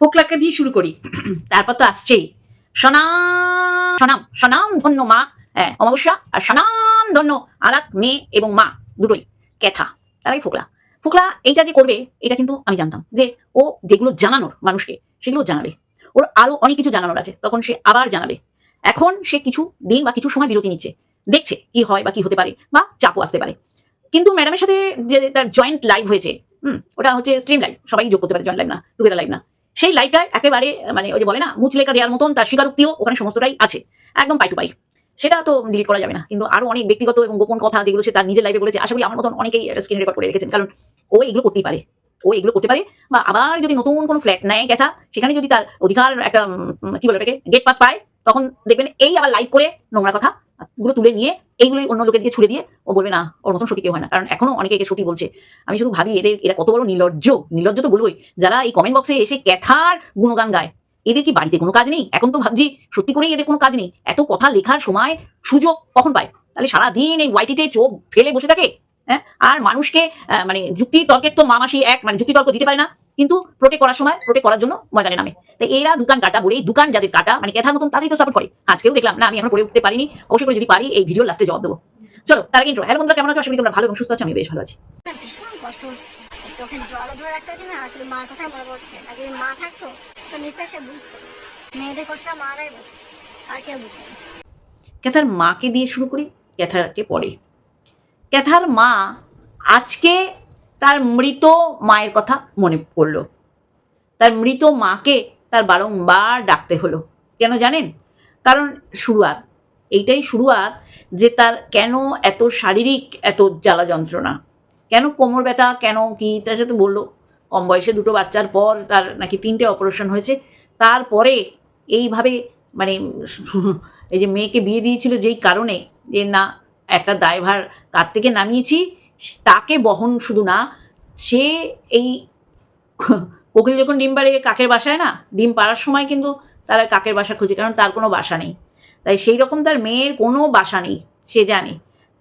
ফোকলাকে দিয়ে শুরু করি। তারপর তো আসছেই। সনাম সনাম সনাম ধন্য মা। হ্যাঁ অমাবস্যা আর সনাম ধন্য আর এক মেয়ে এবং মা দুটোই। ক্যাথা তারাই ফোকলা। ফোকলা এইটা যে করবে, এটা কিন্তু আমি জানতাম যে ও যেগুলো জানানোর মানুষকে, সেগুলো জানাবে। ওর আরও অনেক কিছু জানানোর আছে, তখন সে আবার জানাবে। এখন সে কিছু দিন বা কিছু সময় বিরতি নিচ্ছে, দেখছে কি হয় বা কি হতে পারে বা চাপও আসতে পারে। কিন্তু ম্যাডামের সাথে যে তার জয়েন্ট লাইভ হয়েছে, হুম, ওটা হচ্ছে স্ট্রিম লাইভ সবাই যোগ করতে পারে জয়েন্ট লাইভ না টুগেদার লাইভ না। সেই লাইভটা একেবারে মানে ওই যে বলে না, মুচলেখা দেওয়ার মতন তার স্বীকারোক্তিও ওখানে সমস্তটাই আছে, একদম পাই টু পাই। সেটা তো ডিলিট করা যাবে না, কিন্তু আরও অনেক ব্যক্তিগত এবং গোপন কথা যেগুলো সে তার নিজের লাইভে বলেছে, আশা করি আমার মতন অনেকেই স্ক্রিন রেকর্ড করে রেখেছেন, কারণ ও এগুলো করতেই পারে, ও এগুলো করতে পারে, বা আবার যদি নতুন কোনো ফ্ল্যাট নেয় গেথা সেখানে যদি তার অধিকার একটা কি বলে ওটাকে গেট পাস পায়, তখন দেখবেন এই আবার লাইভ করে নোংরা কথা গুলো তুলে নিয়ে, এইগুলোই অন্য লোকের দিকে ছুড়ে দিয়ে, ও বলবে, না, ওর মতন সত্যি কেউ হয় না। কারণ এখনও অনেকে একে সত্যি বলছে। আমি শুধু ভাবি, এদের, এরা কত বড় নির্লজ্জ। নির্লজ্জ তো বলবোই। যারা এই কমেন্ট বক্সে এসে ক্যাথার গুণগান গায়, এদের কি বাড়িতে কোনো কাজ নেই? এখন তো ভাবছি, সত্যি করেই এদের কোনো কাজ নেই। এত কথা লেখার সময় সুযোগ কখন পায়? তাহলে সারাদিন এই হোয়াইটিতে চোখ ফেলে বসে থাকে? হ্যাঁ? আর মানুষকে মানে যুক্তি তর্কের তো মামাসি এক মানে যুক্তি তর্ক দিতে পারে না কিন্তু প্রোটেক্ট করার সময় প্রোটেক্ট করার জন্য ময়দানে নামে। তাই এরা দোকান কাটা বলে এই দোকান যাদের কাটা মানে ক্যাথার মতন তাদেরই তো সাপোর্ট করে। আজকেও দেখলাম না আমি এখন পড়ে উঠতে পারিনি অবশ্যই করে যদি পারি এই ভিডিও লাস্টে জবাব দেবো। চলো তার কিন্তু হ্যালো বন্ধুরা কেমন আছো? আশা করি তোমরা ভালো এবং সুস্থ আছো আমি বেশ ভালো আছি। না, ভীষণ কষ্ট হচ্ছে। চোখে জল ধরে রাখতে হচ্ছে না আসলে মার কথাই মনে পড়ছে আর যদি মা থাকতো তো নিশ্চয় সে বুঝতো। মেয়েদের কষ্টটা মারাই বোঝে আর কেউ বুঝবে না। ক্যাথার মাকে দিয়ে শুরু করি ক্যাথারকে পরে? ক্যাথার মা আজকে তার মৃত মায়ের কথা মনে পড়ল। তার মৃত মাকে তার বারংবার ডাকতে হলো। কেন জানেন? কারণ শুরুয়াত, এইটাই শুরুয়াত যে তার কেন এত শারীরিক এত জ্বালা যন্ত্রণা? কেন কোমর ব্যথা? কেন কি? তার সাথে বলল, কম বয়সে দুটো বাচ্চার পর তার নাকি তিনটে অপারেশন হয়েছে। তারপরে এইভাবে মানে এই যে মেয়েকে বিয়ে দিয়েছিল যেই কারণে যে না, একটা ড্রাইভার কার থেকে নামিয়েছি। তাকে বহন শুধু না, সে এই কোকিল যখন ডিম পাড়ে কাকের বাসায় না, ডিম পাড়ার সময় কিন্তু তারা কাকের বাসা খুঁজে, কারণ তার কোনো বাসা নেই। তাই সেই রকম তার মেয়ের কোনো বাসা নেই, সে জানে।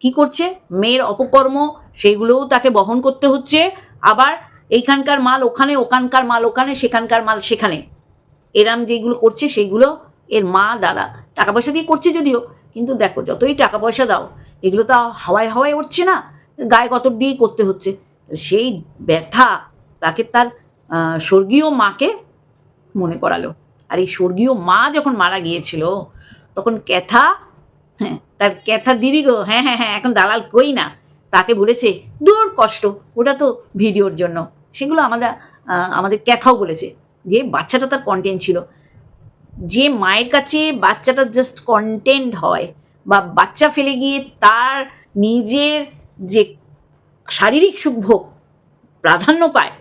কি করছে? মেয়ের অপকর্ম, সেইগুলোও তাকে বহন করতে হচ্ছে। আবার এইখানকার মাল ওখানে, ওখানকার মাল ওখানে, সেখানকার মাল সেখানে। এরাম যেগুলো করছে, সেইগুলো এর মা, দাদা। টাকা পয়সা দিয়ে করছে যদিও, কিন্তু দেখো, যতই টাকা পয়সা দাও এগুলো তো হাওয়ায় হাওয়ায় উঠছে না, গায়ে গতর দিয়েই করতে হচ্ছে। সেই ব্যথা তাকে তার স্বর্গীয় মাকে মনে করালো। আর এই স্বর্গীয় মা যখন মারা গিয়েছিল, তখন ক্যাথা হ্যাঁ তার ক্যাথা দিদি গো হ্যাঁ হ্যাঁ হ্যাঁ এখন দালাল কই না? তাকে বলেছে, দূর কষ্ট, ওটা তো ভিডিওর জন্য। সেগুলো আমরা আমাদের ক্যাথাও বলেছে, যে বাচ্চাটা তার কন্টেন্ট ছিল। যে মায়ের কাছে বাচ্চাটা জাস্ট কন্টেন্ট হয় বা বাচ্চা ফেলে গিয়ে তার নিজের যে শারীরিক সুখভোগ প্রাধান্য পায়,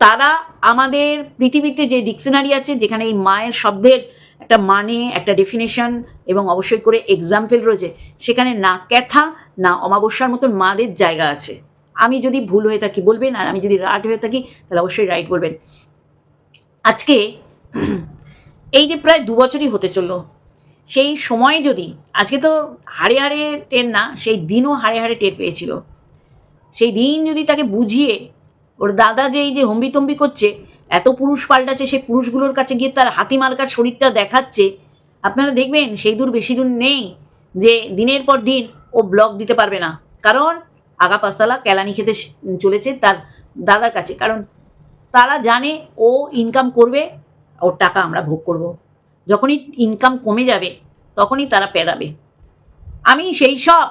তারা আমাদের পৃথিবীতে যে ডিকশনারি আছে, যেখানে এই মায়ের শব্দের একটা মানে একটা ডেফিনেশন এবং অবশ্যই করে এক্সাম্পল রয়েছে, সেখানে না ক্যাথা, না অমাবস্যার মতন মাদের জায়গা আছে। আমি যদি ভুল হয়ে থাকি বলবেন, আর আমি যদি রাইট হয়ে থাকি, তাহলে অবশ্যই রাইট বলবেন। আজকে এই যে প্রায় দু বছরই হতে চলল সেই সময় যদি, আজকে তো হাড়ে হাড়ে টের না, সেই দিনও হাড়ে হাড়ে টের পেয়েছিল। সেই দিন যদি তাকে বুঝিয়ে, ওর দাদা যে এই যে হম্বিতম্বি করছে, এত পুরুষ পাল্টাচ্ছে, সেই পুরুষগুলোর কাছে গিয়ে তার হাতি মার্কার শরীরটা দেখাচ্ছে, আপনারা দেখবেন সেই দূর বেশি দূর নেই যে দিনের পর দিন ও ব্লক দিতে পারবে না। কারণ আগা পাঁচতলা কেলানি খেতে চলেছে তার দাদার কাছে। কারণ তারা জানে ও ইনকাম করবে, ওর টাকা আমরা ভোগ করব। যখনই ইনকাম কমে যাবে, তখনই তারা পেদাবে। আমি সেই সব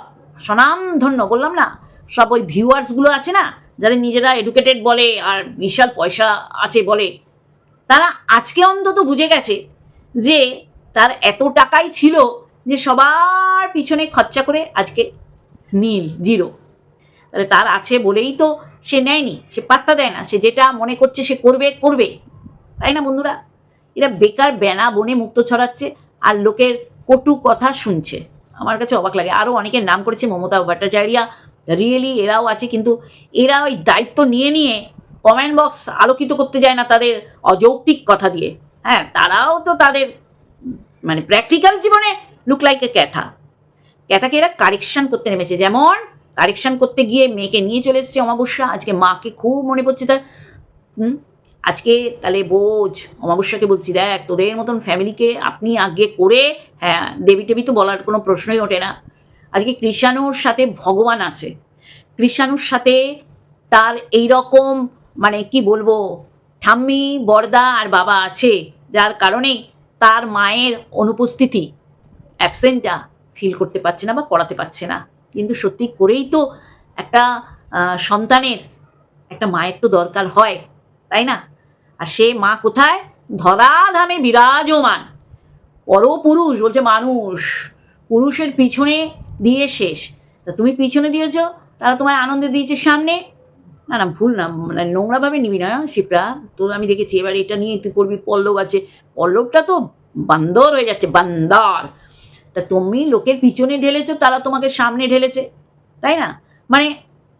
স্বনামধন্য বললাম না, সব ওই ভিউয়ার্সগুলো আছে না, যাদের নিজেরা এডুকেটেড বলে আর বিশাল পয়সা আছে বলে, তারা আজকে অন্তত বুঝে গেছে যে তার এত টাকাই ছিল যে সবার পিছনে খরচা করে আজকে নীল জিরো তাহলে তার আছে বলেই তো সে নেয়নি, সে পাত্তা দেয় না, সে যেটা মনে করছে সে করবে করবে। তাই না বন্ধুরা? এরা বেকার, বেনা, বনে, মুক্ত ছড়াচ্ছে আর লোকের কটু কথা শুনছে। আমার কাছে অবাক লাগে। আরও অনেকের নাম করেছে মমতা ভট্টাচার্যা। রিয়েলি এরাও আছে, কিন্তু এরা ওই দায়িত্ব নিয়ে নিয়ে কমেন্ট বক্স আলোকিত করতে যায় না তাদের অযৌক্তিক কথা দিয়ে। হ্যাঁ তারাও তো তাদের মানে প্র্যাকটিক্যাল জীবনে লুক লাইক এ ক্যাথা ক্যাথাকে এরা কারেকশন করতে নেমেছে। যেমন কারেকশন করতে গিয়ে মেয়েকে নিয়ে চলে এসেছে অমাবস্যা। আজকে মাকে খুব মনে পড়ছে তার। হুম? আজকে তাহলে বোঝ, অমাবস্যাকে বলছি, দেখ, তোদের মতন ফ্যামিলিকে আপনি আগে করে হ্যাঁ দেবী টেবি তো বলার কোনো প্রশ্নই ওঠে না। আজকে কৃষাণুর সাথে ভগবান আছে। কৃষাণুর সাথে তার এই রকম মানে কি বলব, ঠাম্মি বর্দা আর বাবা আছে, যার কারণে তার মায়ের অনুপস্থিতি অ্যাবসেন্টটা ফিল করতে পারছে না বা করাতে পারছে না। কিন্তু সত্যি করেই তো একটা সন্তানের একটা মায়ের তো দরকার হয়, তাই না? আর সে মা কোথায়? ধরাধামে বিরাজমান। পরপুরুষ, বলছে মানুষ, পুরুষের পিছনে দিয়ে শেষ। তা তুমি পিছনে দিয়েছ, তারা তোমায় আনন্দে দিয়েছে সামনে? না না, ভুল না মানে নোংরাভাবে নিবি না শিবরা তো আমি দেখেছি, এবার এটা নিয়ে তুই করবি, পল্লব আছে। পল্লবটা তো বান্দর হয়ে যাচ্ছে, বান্দর। তা তুমি লোকের পিছনে ঢেলেছো, তারা তোমাকে সামনে ঢেলেছে, তাই না? মানে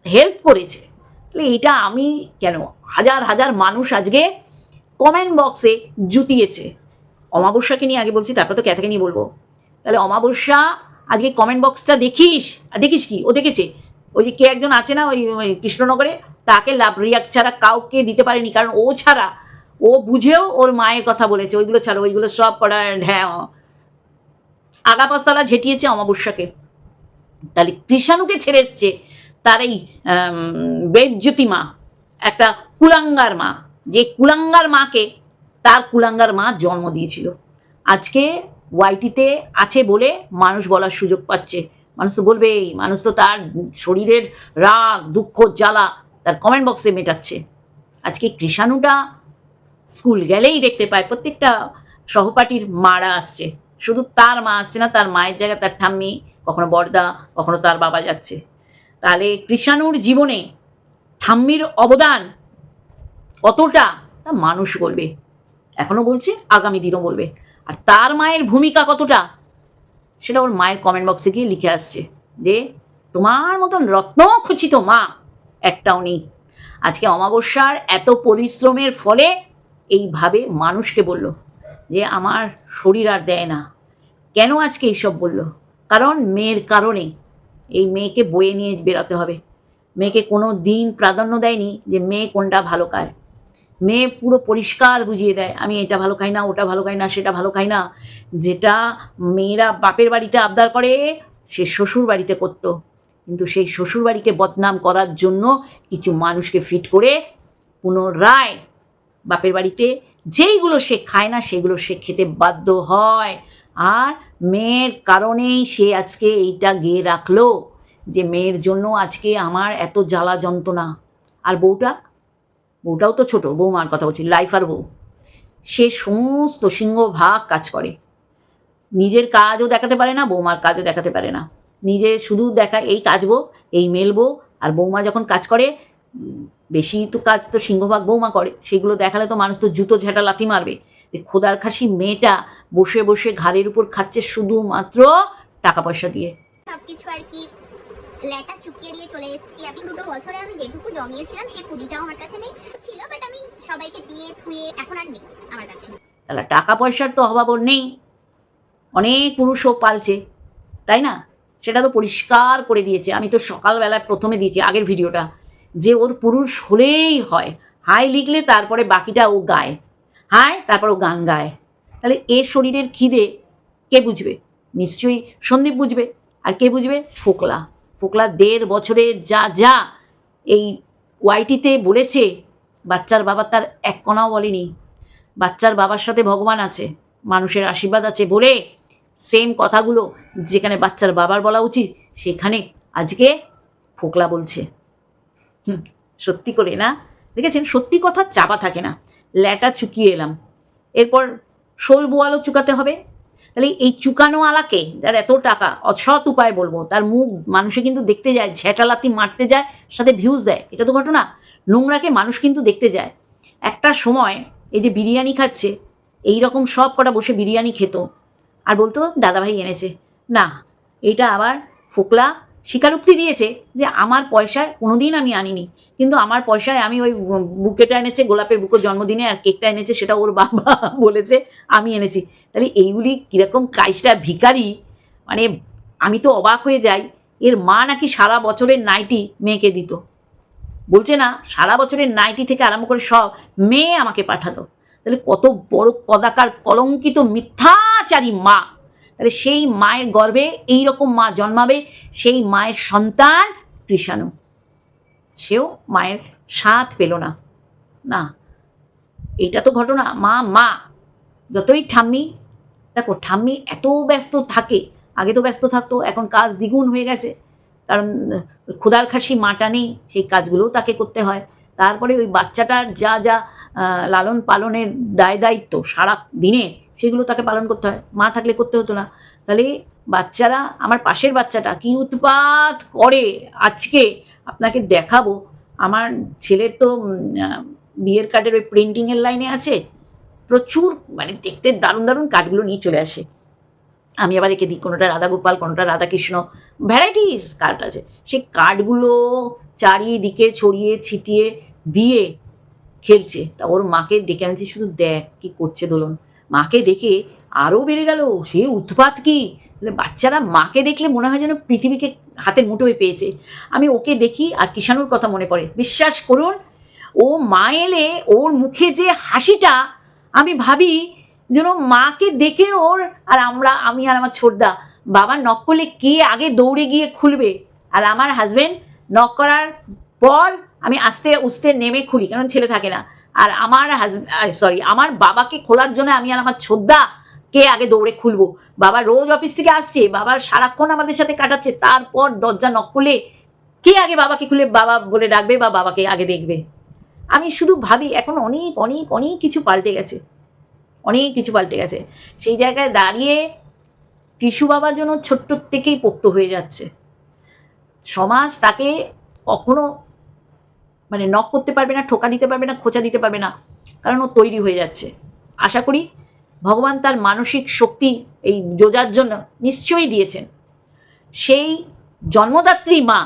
হেল্প করেছে। তাহলে এটা আমি কেন? হাজার হাজার মানুষ আজকে কমেন্ট বক্সে জুতিয়েছে অমাবস্যাকে নিয়ে আগে বলছি, তারপর তো ক্যাথাকে নিয়ে বলব। তাহলে অমাবস্যা, আজকে কমেন্ট বক্সটা দেখিস? আর দেখিস কি? ও দেখেছে। ওই যে কে একজন আছে না, ওই কৃষ্ণনগরে, তাকে লাভ রিয়াক্ট ছাড়া কাউকে দিতে পারেনি। কারণ ও ছাড়া, ও বুঝেও ওর মায়ের কথা বলেছে। ওইগুলো ছাড়া, ওইগুলো সব করা হ্যাঁ। আগা পাঁচতলা ঝেঁটিয়েছে অমাবস্যাকে। তাহলে কৃষাণুকে ছেড়ে এসছে তার এই বেজ্যোতি মা একটা কুলাঙ্গার মা। যে কুলাঙ্গার মাকে তার কুলাঙ্গার মা জন্ম দিয়েছিল। আজকে ওয়াইটিতে আছে বলে মানুষ বলার সুযোগ পাচ্ছে। মানুষ তো বলবেই, মানুষ তো তার শরীরের রাগ, দুঃখ, জ্বালা তার কমেন্ট বক্সে মেটাচ্ছে। আজকে কৃষাণুটা স্কুল গেলেই দেখতে পায়, প্রত্যেকটা সহপাঠীর মারা আসছে। শুধু তার মা আসছে না, তার মায়ের জায়গায় তার ঠাম্মি, কখনো বর্দা কখনো তার বাবা যাচ্ছে। তাহলে কৃষাণুর জীবনে ঠাম্মির অবদান কতটা তা মানুষ বলবে। এখনও বলছে, আগামী দিনও বলবে। আর তার মায়ের ভূমিকা কতটা, সেটা ওর মায়ের কমেন্ট বক্সে গিয়ে লিখে আসছে যে, তোমার মতন রত্ন রত্নখচিত মা একটাও নেই। আজকে অমাবস্যার এত পরিশ্রমের ফলে এইভাবে মানুষকে বলল যে, আমার শরীর আর দেয় না। কেন আজকে এইসব বলল? কারণ মেয়ের কারণে এই মেয়েকে বয়ে নিয়ে বেরোতে হবে। মেয়েকে কোনো দিন প্রাধান্য দেয়নি যে, মেয়ে কোনটা ভালো খায় মেয়ে পুরো পরিষ্কার বুঝিয়ে দেয়, আমি এটা ভালো খাই না, ওটা ভালো খাই না, সেটা ভালো খাই না। যেটা মেয়েরা বাপের বাড়িতে আবদার করে, সে শ্বশুর বাড়িতে করতো। কিন্তু সেই শ্বশুর বাড়িকে বদনাম করার জন্য কিছু মানুষকে ফিট করে পুনরায় বাপের বাড়িতে যেইগুলো সে খায় না, সেগুলো সে খেতে বাধ্য হয়। আর মেয়ের কারণেই সে আজকে এইটা গেয়ে রাখল যে, মেয়ের জন্য আজকে আমার এত জ্বালা যন্ত্রণা। আর বউটা বউটাও তো ছোট, বৌমার কথা বলছি লাইফ আর বউ। সে সমস্ত সিংহভাগ কাজ করে। নিজের কাজও দেখাতে পারে না, বৌমার কাজও দেখাতে পারে না। নিজে শুধু দেখা, এই কাজবো এই মেলবো আর বৌমা যখন কাজ করে বেশি তো কাজ তো সিংহভাগ বৌমা করে। সেগুলো দেখালে তো মানুষ তো জুতো ঝাঁটা লাথি মারবে। খোদার খাসি মেয়েটা বসে বসে ঘাড়ের উপর খাচ্ছে শুধুমাত্র টাকা পয়সা দিয়ে। সবকিছু আর কি লেটা চুকিয়ে দিয়ে চলে এসেছি। আমি দুটো বছরে আমি যেটুকু জমিয়েছিলাম সেই পুঁজিটাও আমার কাছে নেই। ছিল বাট আমি সবাইকে দিয়ে থুয়ে এখন আর নেই আমার কাছে। তাহলে টাকা পয়সার তো অভাব নেই। অনেক পুরুষও পালছে, তাই না? সেটা তো পরিষ্কার করে দিয়েছে। আমি তো সকালবেলায় প্রথমে দিয়েছি, আগের ভিডিওটা, যে ওর পুরুষ হলেই হয়। হাই লিখলে তারপরে বাকিটা ও গায়। হাই তারপর ও গান গায়। তাহলে এর শরীরের খিদে কে বুঝবে? নিশ্চয়ই সন্দীপ বুঝবে। আর কে বুঝবে? ফোকলা। ফোকলা দেড় বছরে যা যা এই ওয়াইটিতে বলেছে বাচ্চার বাবা তার এক কণাও বলেনি। বাচ্চার বাবার সাথে ভগবান আছে মানুষের আশীর্বাদ আছে বলে সেম কথাগুলো যেখানে বাচ্চার বাবার বলা উচিত সেখানে আজকে ফোকলা বলছে। হুম, সত্যি করে না? দেখেছেন? সত্যি কথা চাপা থাকে না। ল্যাটা চুকিয়ে এলাম। এরপর শোল বোয়ালও চুকাতে হবে। তাহলে এই চুকানো আলাকে যার এত টাকা, অসৎ উপায় বলব, তার মুখ মানুষে কিন্তু দেখতে যায়, ঝেঁটালাতি মারতে যায় সাথে ভিউজ দেয়। এটা তো ঘটনা। নোংরাকে মানুষ কিন্তু দেখতে যায়। একটা সময় এই যে বিরিয়ানি খাচ্ছে এই রকম সব কটা বসে বিরিয়ানি খেত। আর বলতো, দাদাভাই এনেছে। না, এটা আবার ফোকলা স্বীকারোক্তি দিয়েছে যে আমার পয়সায় কোনোদিন আমি আনিনি। কিন্তু আমার পয়সায় আমি ওই বুকেটা এনেছে, গোলাপের বুকের জন্মদিনে আর কেকটা এনেছে সেটা ওর বাবা বলেছে, আমি এনেছি। তাহলে এইগুলি কীরকম কাজটা ভিখারি? মানে আমি তো অবাক হয়ে যাই। এর মা নাকি সারা বছরের নাইটি মেয়েকে দিত। বলছে না, সারা বছরের নাইটি থেকে আরম্ভ করে সব মেয়ে আমাকে পাঠাতো। তাহলে কত বড় কদাকার কলঙ্কিত মিথ্যাচারী মা। তাহলে সেই মায়ের গর্ভে এই রকম মা জন্মাবে, সেই মায়ের সন্তান কৃষাণু। সেও মায়ের সাথ পেল না। না, এইটা তো ঘটনা। মা মা, যতই ঠাম্মি, দেখো ঠাম্মি এত ব্যস্ত থাকে, আগে তো ব্যস্ত থাকতো, এখন কাজ দ্বিগুণ হয়ে গেছে। কারণ ক্ষুদার খাসি মাটা নেই, সেই কাজগুলোও তাকে করতে হয়। তারপরে ওই বাচ্চাটার যা যা লালন পালনের দায় দায়িত্ব সারা দিনে সেগুলো তাকে পালন করতে হয়। মা থাকলে করতে হতো না। তাহলে বাচ্চারা, আমার পাশের বাচ্চাটা কি উৎপাত করে? আজকে আপনাকে দেখাবো। আমার ছেলের তো বিয়ের কার্ডের ওই প্রিন্টিংয়ের লাইনে আছে। প্রচুর মানে দেখতে দারুণ দারুণ কার্ডগুলো নিয়ে চলে আসে। আমি আবার একে দিই, কোনোটা রাধাগোপাল, কোনোটা রাধাকৃষ্ণ। ভ্যারাইটিস কার্ড আছে। সেই কার্ডগুলো চারিদিকে ছড়িয়ে, ছিটিয়ে দিয়ে খেলছে। তা ওর মাকে ডেকে আনছি, শুধু দেখ কি করছে দোলন। মাকে দেখে আরও বেড়ে গেল। সে উৎপাত কি? বাচ্চারা মাকে দেখলে মনে হয় যেন পৃথিবীকে হাতের মুঠোয় পেয়েছে। আমি ওকে দেখি আর কিষাণুর কথা মনে পড়ে। বিশ্বাস করুন, ও মা এলে ওর মুখে যে হাসিটা, আমি ভাবি যেন মাকে দেখে ওর আর আমরা, আমি আর আমার ছোটদা, বাবা নক করলে কে আগে দৌড়ে গিয়ে খুলবে? আর আমার হাজবেন্ড নক করার পর আমি আস্তে উস্তে নেমে খুলি, কারণ ছেলে থাকে না। আর আমার সরি আমার বাবাকে খোলার জন্য আমি আর আমার ছোদ্দা কে আগে দৌড়ে খুলবো। বাবা রোজ অফিস থেকে আসছে, বাবা সারাক্ষণ আমাদের সাথে কাটাচ্ছে, তারপর দরজা নক করলে কে আগে বাবাকে খুলে বাবা বলে ডাকবে বা বাবাকে আগে দেখবে? আমি শুধু ভাবি, এখন অনেক অনেক অনেক কিছু পাল্টে গেছে। অনেক কিছু পাল্টে গেছে। সেই জায়গায় দাঁড়িয়ে টিসু বাবার জন্য ছোট্ট থেকেই পোক্ত হয়ে যাচ্ছে। সমাজ তাকে কখনো মানে নক করতে পারবে না, ঠোকা দিতে পারবে না, খোঁচা দিতে পারবে না, কারণ ও তৈরি হয়ে যাচ্ছে। আশা করি ভগবান তার মানসিক শক্তি এই যোজার জন্য নিশ্চয়ই দিয়েছেন। সেই জন্মদাত্রী মা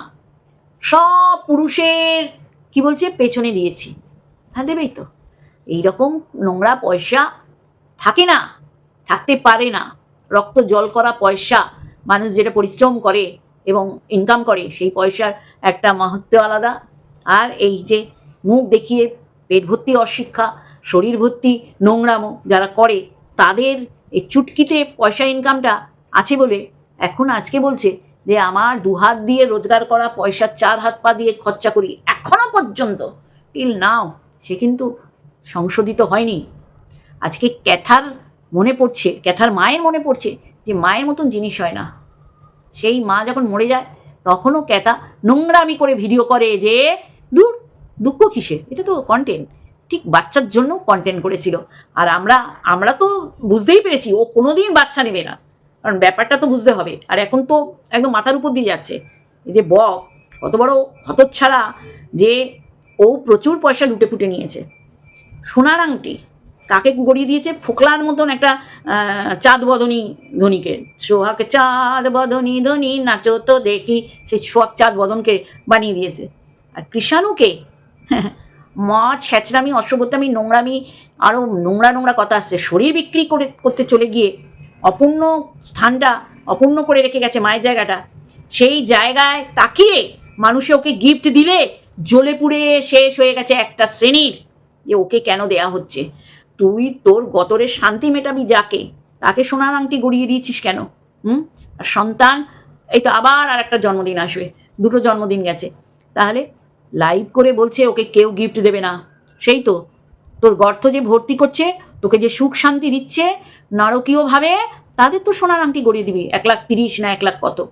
সব পুরুষের, কি বলছে, পেছনে দিয়েছি। হ্যাঁ দেবেই তো। এইরকম নোংরা পয়সা থাকে না, থাকতে পারে না। রক্ত জল করা পয়সা মানুষ যেটা পরিশ্রম করে এবং ইনকাম করে, সেই পয়সার একটা মাহাত্ম্য আলাদা। আর এই যে মুখ দেখিয়ে পেট ভর্তি অশিক্ষা, শরীর ভর্তি নোংরামো যারা করে, তাদের এই চুটকিতে পয়সা ইনকামটা আছে বলে এখন আজকে বলছে যে আমার দু হাত দিয়ে রোজগার করা পয়সা চার হাত পা দিয়ে খরচা করি এখনও পর্যন্ত। টিল নাও সে কিন্তু সংশোধিত হয়নি। আজকে ক্যাথার মনে পড়ছে, ক্যাথার মায়ের মনে পড়ছে যে মায়ের মতন জিনিস হয় না। সেই মা যখন মরে যায়, তখনও ক্যাথা নোংরামি করে ভিডিও করে যে দুঃখ কিসে এটা তো কন্টেন্ট ঠিক বাচ্চার জন্য কন্টেন্ট করেছিল। আর আমরা আমরা তো বুঝতেই পেরেছি, ও কোনোদিন বাচ্চা নেবে না। কারণ ব্যাপারটা তো বুঝতে হবে। আর এখন তো একদম মাথার উপর দিয়ে যাচ্ছে। এই যে বক কত বড় হতচ্ছাড়া যে ও প্রচুর পয়সা লুটে পুটে নিয়েছে। সোনার আংটি কাকে গড়িয়ে দিয়েছে? ফোকলার মতন একটা চাঁদ বদনী ধনীকে। সোহাগ চাঁদ বদনী ধনী, নাচো তো দেখি। সেই সোহাগ চাঁদ বদনকে বানিয়ে দিয়েছে। আর কৃষাণুকে মদ ছ্যাচরামি অসভ্যতামি নোংরামি আরও নোংরা নোংরা কথা আসছে। শরীর বিক্রি করে, করতে চলে গিয়ে অপূর্ণ স্থানটা অপূর্ণ করে রেখে গেছে মায়ের জায়গাটা। সেই জায়গায় তাকিয়ে মানুষে ওকে গিফট দিলে জ্বলে পুড়ে শেষ হয়ে গেছে একটা শ্রেণির। যে ওকে কেন দেয়া হচ্ছে? তুই তোর গতরে শান্তি মেটাবি যাকে। তাকে সোনার আংটি গড়িয়ে দিয়েছিস কেন? হুম? আর সন্তান, এই তো আবার আর একটা জন্মদিন আসবে। দুটো জন্মদিন গেছে। তাহলে লাইভ করে বলছে, ওকে কেউ গিফট দেবে না। সেই তো। তোর গর্ত যে ভর্তি করছে, তোকে যে সুখ শান্তি দিচ্ছে, নারকীয়ভাবে তাদের তো সোনার আংটি গড়িয়ে দিবি, এক লাখ তিরিশ না এক লাখ কত।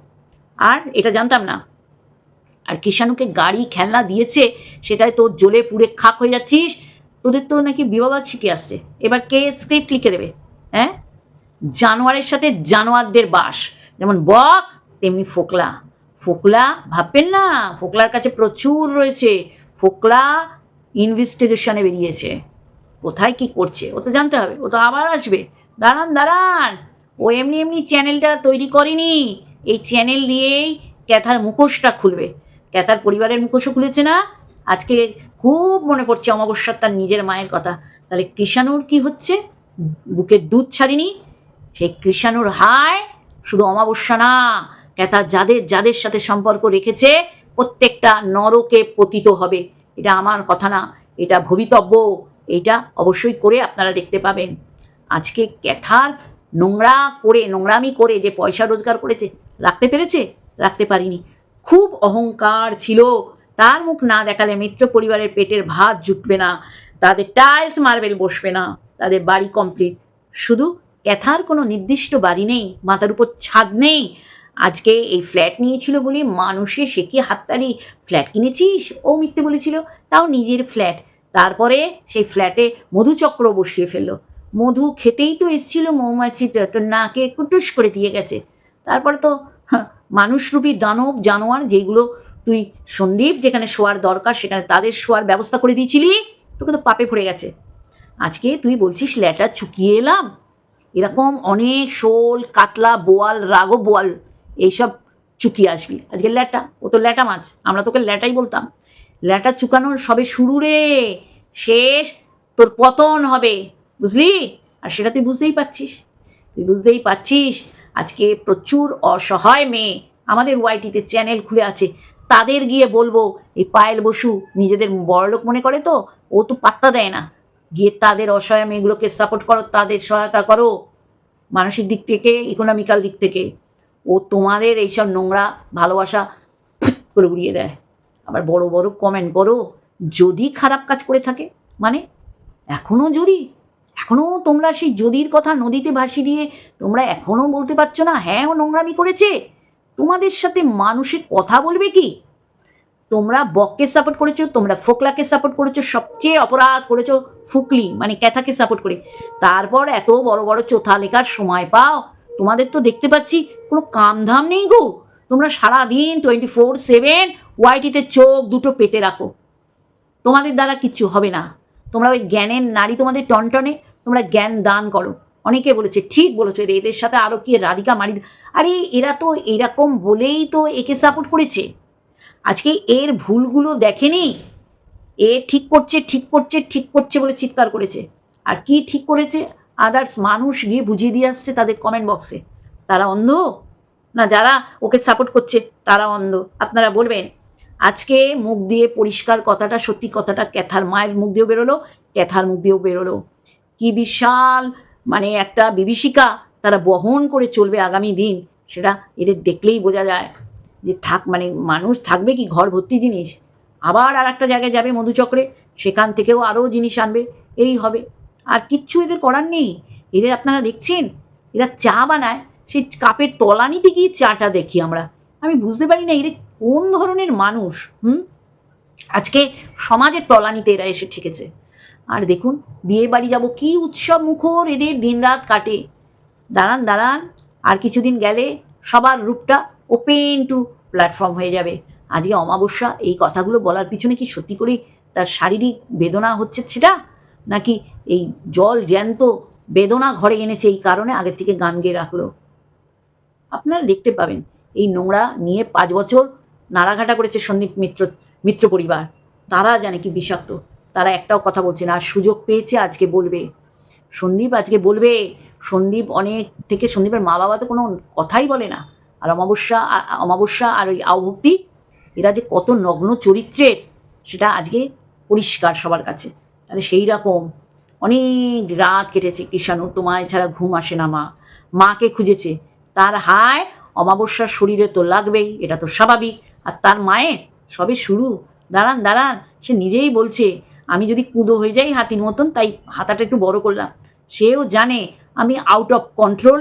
আর এটা জানতাম না। আর কিষাণুকে গাড়ি খেলনা দিয়েছে, সেটাই তোর জ্বলে পুড়ে খাক হয়ে যাচ্ছিস। তোদের তো নাকি বিবাহ শিখে আসছে। এবার কে স্ক্রিপ্ট লিখে দেবে? হ্যাঁ? জানোয়ারের সাথে জানোয়ারদের বাস। যেমন বক, তেমনি ফোকলা। ফোকলা, ভাববেন না, ফোকলার কাছে প্রচুর রয়েছে। ফোকলা ইনভেস্টিগেশনে বেরিয়েছে। কোথায় কি করছে? ও তো জানতে হবে, ও তো আবার আসবে। দাঁড়ান দাঁড়ান। ও এমনি এমনি চ্যানেলটা তৈরি করেনি। এই চ্যানেল দিয়েই ক্যাথার মুখোশটা খুলবে। ক্যাথার পরিবারের মুখোশও খুলেছে না। আজকে খুব মনে পড়ছে অমাবস্যার তার নিজের মায়ের কথা। তাহলে কৃষাণুর কি হচ্ছে? বুকের দুধ ছাড়িনি। সেই কৃষাণুর হায়, শুধু অমাবস্যা না ক্যাথা যাদের যাদের সাথে সম্পর্ক রেখেছে, প্রত্যেকটা নরকে পতিত হবে। এটা আমার কথা না, এটা ভবিতব্য। এটা অবশ্যই করে আপনারা দেখতে পাবেন। আজকে ক্যাথার নোংরা করে, নোংরামি করে যে পয়সা রোজগার করেছে, রাখতে পেরেছে? রাখতে পারিনি। খুব অহংকার ছিল। তার মুখ না দেখালে মিত্র পরিবারের পেটের ভাত জুটবে না। তাদের টাইলস মার্বেল বসবে না। তাদের বাড়ি কমপ্লিট শুধু ক্যাথার কোনো নির্দিষ্ট বাড়ি নেই, মাথার উপর ছাদ নেই। আজকে এই ফ্ল্যাট নিয়েছিল বলে মানুষে সে কি হাততালি? ফ্ল্যাট কিনেছিস? ও মিথ্যে বলেছিল। তাও নিজের ফ্ল্যাট। তারপরে সেই ফ্ল্যাটে মধুচক্র বসিয়ে ফেলল। মধু খেতেই তো এসছিল মৌমাছিটা তো নাকে কুটুস করে দিয়ে গেছে। তারপরে তো মানুষরূপী দানব, জানোয়ার যেগুলো তুই সন্দীপ যেখানে শোয়ার দরকার, সেখানে তাদের শোয়ার ব্যবস্থা করে দিয়েছিলি, তোকে তো পাপে পড়ে গেছে। আজকে তুই বলছিস ল্যাটা চুকিয়ে এলাম? এরকম অনেক শোল, কাতলা, বোয়াল রাগো বোয়াল এইসব চুকিয়ে আসবি। আজকে ল্যাটা, ও তো ল্যাটা মাছ, আমরা তোকে ল্যাটাই বলতাম। ল্যাটা চুকানোর সবে শুরু রে, শেষ, তোর পতন হবে, বুঝলি? আর সেটা তুই বুঝতেই পারছিস। তুই বুঝতেই পারছিস, আজকে প্রচুর অসহায় মেয়ে আমাদের ওয়াইটিতে চ্যানেল খুলে আছে। তাদের গিয়ে বলব, এই পায়েল বসু নিজেদের বড়লোক মনে করে তো? ও তো পাত্তা দেয় না। গিয়ে তাদের অসহায় মেয়েগুলোকে সাপোর্ট করো, তাদের সহায়তা করো। মানসিক দিক থেকে ইকোনমিক্যাল দিক থেকে। ও তোমাদের এইসব নোংরা ভালোবাসা করে উড়িয়ে দেয়। আবার বড় বড় কমেন্ট করো, যদি খারাপ কাজ করে থাকে মানে এখনও যদি এখনও তোমরা সেই যদির কথা নদীতে ভাসি দিয়ে তোমরা এখনও বলতে পারছ না হ্যাঁ ও নোংরামি করেছে, তোমাদের সাথে মানুষের কথা বলবে কি? তোমরা বককে সাপোর্ট করেছ, তোমরা ফোকলাকে সাপোর্ট করেছ, সবচেয়ে অপরাধ করেছ ফুকলি মানে ক্যাথাকে সাপোর্ট করে। তারপর এত বড় বড় চোথা লেখার সময় পাও তোমাদের তো দেখতে পাচ্ছি কোনো কামধাম নেই গো। তোমরা সারাদিন টোয়েন্টি ফোর সেভেন ওয়াইটিতে চোখ দুটো পেতে রাখো। তোমাদের দ্বারা কিচ্ছু হবে না। তোমরা ওই জ্ঞানের নারী তোমাদের টনটনে, তোমরা জ্ঞান দান করো। অনেকে বলেছে, ঠিক বলেছ, এদের- সাথে আরও কি রাধিকা মারি আরে এরা তো এরকম বলেই তো একে সাপোর্ট করেছে। আজকে এর ভুলগুলো দেখেনি। এ ঠিক করছে ঠিক করছে ঠিক করছে বলে চিৎকার করেছে। আর কি ঠিক করেছে? আদার্স মানুষ গিয়ে বুঝিয়ে দিয়ে আসছে তাদের কমেন্ট বক্সে তারা অন্ধ? না, যারা ওকে সাপোর্ট করছে, তারা অন্ধ। আপনারা বলবেন, আজকে মুখ দিয়ে পরিষ্কার কথাটা, সত্যি কথাটা ক্যাথার মায়ের মুখ দিয়েও বেরোলো, ক্যাথার মুখ দিয়েও বেরোলো। কি বিশাল মানে একটা বিভীষিকা তারা বহন করে চলবে আগামী দিন, সেটা এদের দেখলেই বোঝা যায়। যে থাক মানে মানুষ থাকবে কি, ঘর ভর্তি জিনিস? আবার আর একটা জায়গায় যাবে মধুচক্রে, সেখান থেকেও আরও জিনিস আনবে, এই হবে। আর কিচ্ছু এদের করার নেই। এদের আপনারা দেখছেন? এরা চা বানায়। সেই কাপের তলানিতে গিয়ে চাটা দেখি আমরা। আমি বুঝতে পারি না এরা কোন ধরনের মানুষ, হুম? আজকে সমাজের তলানিতে এরা এসে ঠেকেছে। আর দেখুন, বিয়ে বাড়ি যাব কি উৎসব মুখর এদের দিনরাত কাটে। দাঁড়ান দাঁড়ান, আর কিছুদিন গেলে সবার রূপটা ওপেন টু প্ল্যাটফর্ম হয়ে যাবে। আজকে অমাবস্যা, এই কথাগুলো বলার পিছনে কি সত্যি করেই তার শারীরিক বেদনা হচ্ছে সেটা? নাকি এই জল জ্যান্ত বেদনা ঘরে এনেছে এই কারণে আগের থেকে গান গেয়ে রাখল। আপনারা দেখতে পাবেন, এই নোংরা নিয়ে পাঁচ বছর নাড়াঘাটা করেছে সন্দীপ মিত্র মিত্র পরিবার। তারা জানে কি বিষাক্ত। তারা একটাও কথা বলছে না, আর সুযোগ পেয়েছে আজকে বলবে। সন্দীপ আজকে বলবে, সন্দীপ অনেক থেকে সন্দীপের মা বাবা তো কোনো কথাই বলে না। আর অমাবস্যা অমাবস্যা আর ওই আহভক্তি, এরা যে কত নগ্ন চরিত্রের, সেটা আজকে পরিষ্কার সবার কাছে। তাহলে সেই রকম অনেক রাত কেটেছে কৃষাণুর তোমায় ছাড়া ঘুম আসে না মা। মাকে খুঁজেছে, তার হায়, অমাবস্যার শরীরে তো লাগবেই, এটা তো স্বাভাবিক। আর তার মায়ের, সবে শুরু। দাঁড়ান দাঁড়ান, সে নিজেই বলছে, আমি যদি কুঁদো হয়ে যাই হাতির মতন, তাই হাতাটা একটু বড় করলাম। সেও জানে, আমি আউট অফ কন্ট্রোল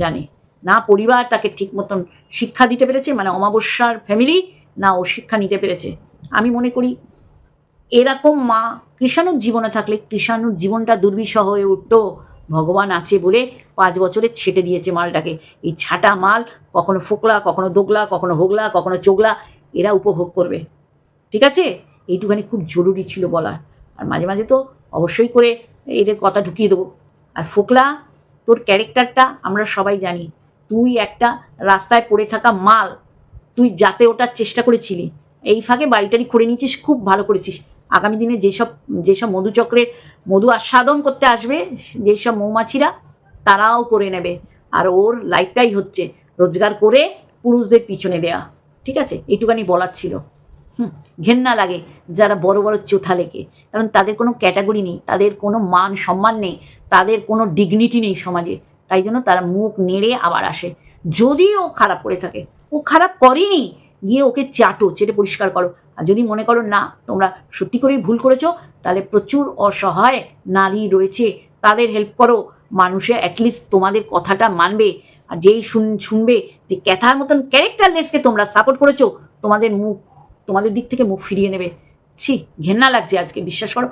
জানে, না পরিবার তাকে ঠিক মতন শিক্ষা দিতে পেরেছে মানে অমাবস্যার ফ্যামিলি না ও শিক্ষা নিতে পেরেছে। আমি মনে করি এরকম মা কৃষাণুর জীবনে থাকলে কৃষাণুর জীবনটা দুর্বিষহ হয়ে উঠতো। ভগবান আছে বলে পাঁচ বছরে ছেটে দিয়েছে মালটাকে। এই ছাটা মাল, কখনো ফোকলা, কখনো দোগলা, কখনো হোগলা, কখনো চোগলা, এরা উপভোগ করবে। ঠিক আছে? এইটুখানি খুব জরুরি ছিল বলার। আর মাঝে মাঝে তো অবশ্যই করে এদের কথা ঢুকিয়ে দেবো। আর ফোকলা, তোর ক্যারেক্টারটা আমরা সবাই জানি। তুই একটা রাস্তায় পড়ে থাকা মাল। তুই যাতে ওটার চেষ্টা করেছিলি। এই ফাঁকে বাড়িটারি করে নিয়েছিস, খুব ভালো করেছিস। আগামী দিনে যেসব যেসব মধুচক্রের মধু আস্বাদন করতে আসবে, যেসব মৌমাছিরা, তারাও করে নেবে। আর ওর লাইফটাই হচ্ছে রোজগার করে পুরুষদের পিছনে দেয়া। ঠিক আছে? এইটুখানি বলার ছিল। হুম, ঘেন্না লাগে যারা বড় বড় চোথা লেগে কারণ তাদের কোনো ক্যাটাগরি নেই, তাদের কোনো মান সম্মান নেই, তাদের কোনো ডিগনিটি নেই সমাজে। তাই জন্য তারা মুখ নেড়ে আবার আসে। যদি ও খারাপ করে থাকে। ও খারাপ করেনি গিয়ে ওকে চাটো, চেটে পরিষ্কার করো। আর যদি মনে করো না, তোমরা সত্যি করেই ভুল করেছ, তাহলে প্রচুর অসহায় নারী রয়েছে, তাদের হেল্প করো। মানুষে অ্যাটলিস্ট তোমাদের কথাটা মানবে। আর যেই শুন, শুনবে যে ক্যাথার মতন ক্যারেক্টারলেসকে তোমরা সাপোর্ট করেছ, তোমাদের মুখ, তোমাদের দিক থেকে মুখ ফিরিয়ে নেবে। ছি, ঘেন্না লাগছে আজকে, বিশ্বাস করো?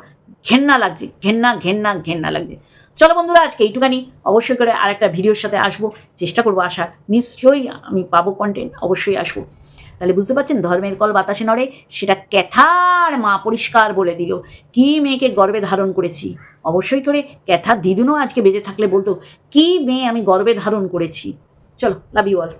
ঘেন্না লাগছে, ঘেন্না ঘেন্না ঘেন্না লাগছে। চলো বন্ধুরা, আজকে এইটুখানি। অবশ্যই করে আর একটা ভিডিওর সাথে আসব। চেষ্টা করব আসার। নিশ্চয়ই আমি পাবো কন্টেন্ট অবশ্যই আসব। তাহলে বুঝতে পারছেন? ধর্মের কল বাতাসে নড়ে, সেটা ক্যাথার মা পরিষ্কার বলে দিল। কি মেয়েকে গর্বে ধারণ করেছি? অবশ্যই করে ক্যাথার দিদুনও আজকে বেঁচে থাকলে বলতো, কি মেয়ে আমি গর্বে ধারণ করেছি? চলো লাভ ইউ অল